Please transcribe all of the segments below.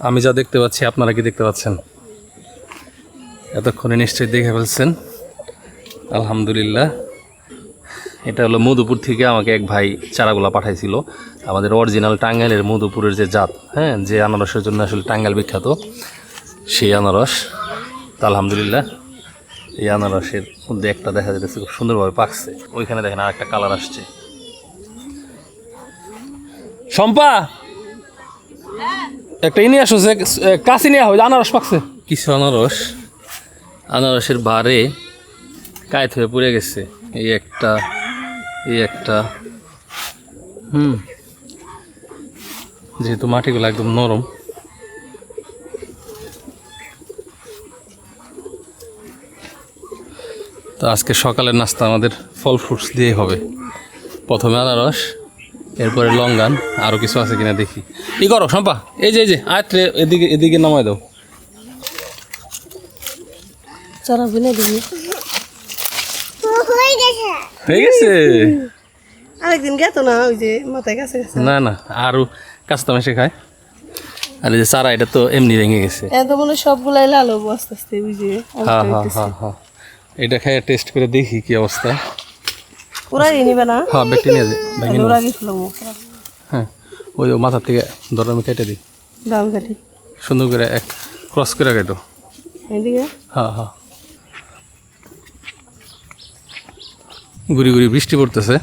আমি যা দেখতে পাচ্ছি, আপনারা কি দেখতে পাচ্ছেন? এতক্ষণে নিশ্চয়ই দেখে ফেলছেন। আলহামদুলিল্লাহ। এটা হলো মধুপুর থেকে আমাকে এক ভাই চারাগুলা পাঠাইছিল। আমাদের অরিজিনাল টাঙ্গাইলের মধুপুরের যে জাত হ্যাঁ যে আনারসের জন্য আসলে টাঙ্গাইল বিখ্যাত, সেই আনারস। তা আলহামদুলিল্লাহ, এই আনারসের মধ্যে একটা দেখা যাচ্ছে খুব সুন্দরভাবে পাকছে। ওইখানে দেখেন আর একটা কালার আসছে। শম্পা! একটা ইনি আসো যে কাশি নেওয়া হবে আনারস পাকছে। কিছু আনারস। আনারসের বারে কায়ত হয়ে পড়ে গেছে। এই একটা এই একটা। হুম। যেহেতু মাটিগুলো একদম নরম। তো আজকে সকালের নাস্তা আমাদের ফল ফ্রুটস দিয়েই হবে। প্রথমে আনারস এরপরে লঙ্গান আরও কিছু আছে কিনা দেখি। কি করো শম্পা? এই যে এই যে আয়ত্রে এদিকে এদিকে নামায় দাও। চারা বুনে দিবি হয়ে গেছে। আরেকদিন গেত না ওই যে মাথায় গেছে না না আরও কাস্তা মেশে খায়। আর এই যে চারা এটা তো এমনি ভেঙে গেছে। এত মনে হয় সবগুলাই লাল হব আস্তে আস্তে বুঝে হ্যাঁ হ্যাঁ হ্যাঁ হ্যাঁ এটা খাই টেস্ট করে দেখি কি অবস্থা। ওরা নিবে না? হ্যাঁ ব্যক্তি নিয়ে যাই ভেঙে নেব। ওরা গেছিল হ্যাঁ ওই মাথার থেকে ধরো আমি কেটে দিই। দাম কাটি। সুন্দর করে এক ক্রস করে কেটো। এদিকে? হ্যাঁ হ্যাঁ। গুড়ি গুড়ি বৃষ্টি পড়তেছে।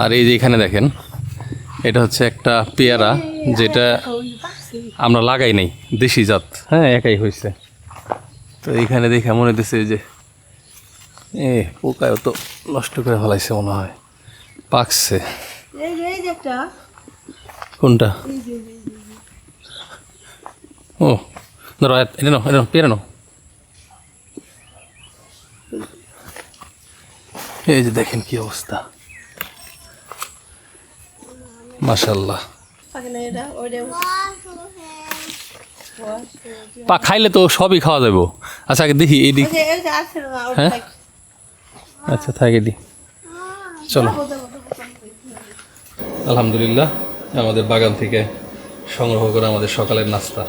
আর এই যে এখানে দেখেন এটা হচ্ছে একটা পেয়ারা যেটা আমরা লাগাই নাই দেশি জাত। হ্যাঁ একাই হয়েছে তো এইখানে দেখে মনে হতেছে যে এ পোকায়ও তো নষ্ট করে ফেলাইছে মনে হয়। পাকছে। কোনটা? ও ধরো এ- এটা নাও এটা পেরে নাও। এই যে দেখেন কি অবস্থা। মাশাল্লাহ না পা খাইলে তো সবই খাওয়া যাব আচ্ছা আগে দেখি এই দিক ওই যে এই যে আছে না ওটা হ্যাঁ? আচ্ছা থাকে দি। চলো। আলহামদুলিল্লাহ আমাদের বাগান থেকে সংগ্রহ করে আমাদের সকালের নাস্তা।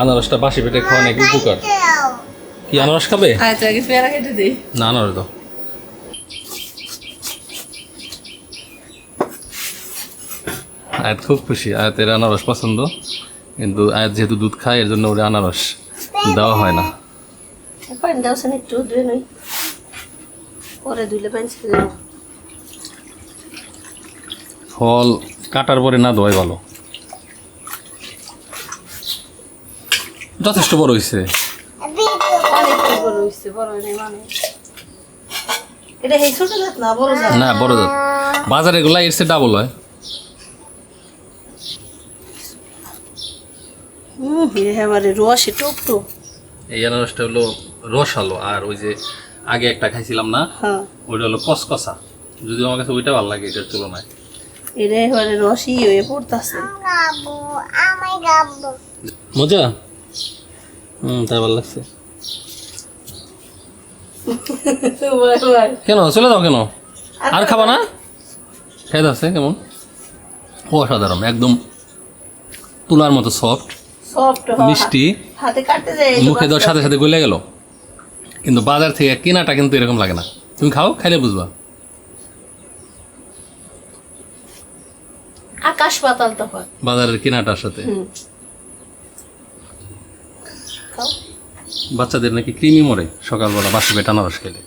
আনারসটা বাসি পেটে খাওয়া নাকি উপকার? কি আনারস খাবে? না আনারস দাও। আয়াত খুব খুশি। আয়াতের আনারস পছন্দ কিন্তু আয়াত যেহেতু দুধ খায় এর জন্য ওরে আনারস দেওয়া হয় না পানি দাও সেন একটু ধুয়ে নই পরে ধুইলে পানি ছেড়ে দেবো ফল কাটার পরে না দেওয়াই ভালো। যথেষ্ট বড় হয়েছে মানে। এটা না বড় জাত? বাজারে গুলা এর ডাবল হয়। হুম এবারে রস টপ টপ এই আনারসটা হলো রসালো আর ওই যে আগে একটা খাইছিলাম না হ্যাঁ। ওইটা হলো কসকসা। যদি আমার কাছে ওইটা ভালো লাগে এটার তুলনায়। এটা এবারে রসই হয়ে পড়তাছে। মজা? হুম তাই ভালো লাগছে। কেন? চলে যাও কেন? আর খাবা না? খেয়ে আছে কেমন? অসাধারণ একদম তুলার মতো সফট সফট মিষ্টি। হাতে কাটতে যায় মুখে দেওয়ার সাথে সাথে গলে গেল। কিন্তু বাজার থেকে কেনাটা কিন্তু এরকম লাগে না। তুমি খাও খাইলে বুঝবা। আকাশ পাতাল তফাৎ। বাজারের কেনাটার সাথে। খাও। বাচ্চাদের নাকি কৃমি মরে সকালবেলা বাসি পেট আনারস খেলে।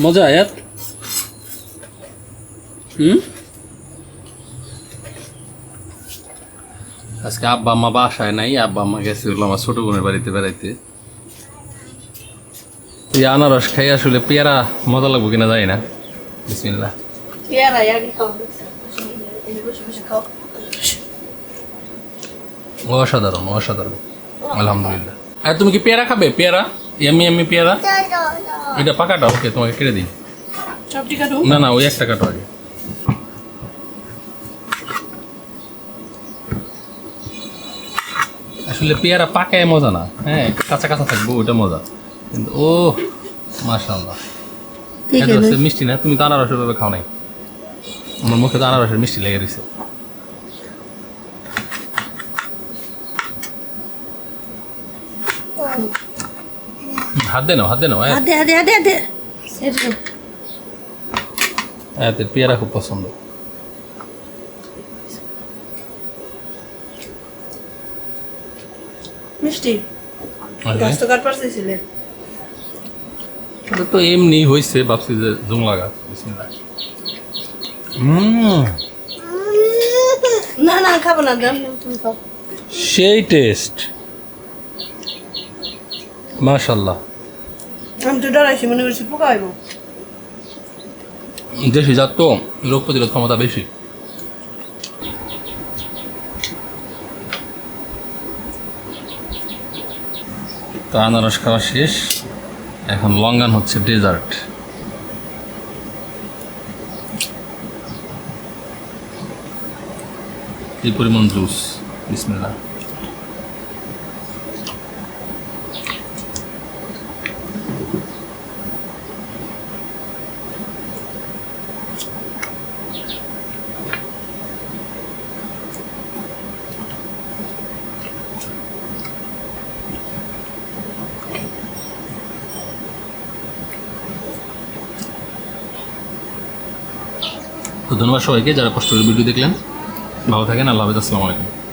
মজা আয়াত হুম? আজকে আব্বা আম্মা বাসায় নাই আব্বা আম্মা গেছে আমার ছোট বোনের বাড়িতে বেড়াইতে। এই আনারস খাই আসলে পেয়ারা মজা লাগবো কিনা জানি না। বিসমিল্লাহ। পেয়ারা আগে খাও এই বসে বসে খাও। অসাধারণ অসাধারণ। আলহামদুলিল্লাহ। আর তুমি কি পেয়ারা খাবে? পেয়ারা? এমনি এমনি পেয়ারা? এটা পাকাটা? ওকে তোমাকে কেটে দিই। না না ওই একটা কাটো আগে। আসলে পেয়ারা পাকায় মজা না। হ্যাঁ কাঁচা কাঁচা থাকব ওইটা মজা। কিন্তু ও মাশাল্লাহ মিষ্টি না তুমি তো আনারসের ভাবে খাও নাই। আমার মুখে তো আনারসের মিষ্টি লেগে রয়েছে হাত দে নাও হাত দে নাও হ্যাঁ হাতে হাতে হাতে হাতে এরকম। পেয়ারা খুব পছন্দ। মিষ্টি। গাছ তো তো এমনি হয়েছে ভাবছি যে জুমলা গাছ না না খাব না দাম তুমি খাও। সেই টেস্ট। মাশাল্লাহ আমি তো ডরাইছি মনে করছি পোকা হইব। দেশি জাত তো রোগ প্রতিরোধ ক্ষমতা বেশি। তো আনারস খাওয়া শেষ। এখন লঙ্গান হচ্ছে ডেজার্ট। এই পরিমাণ জুস? বিসমিল্লাহ। তো ধন্যবাদ সবাইকে যারা কষ্ট করে ভিডিও দেখলেন। ভালো থাকেন আল্লাহ হাফিজ আসসালামু আলাইকুম।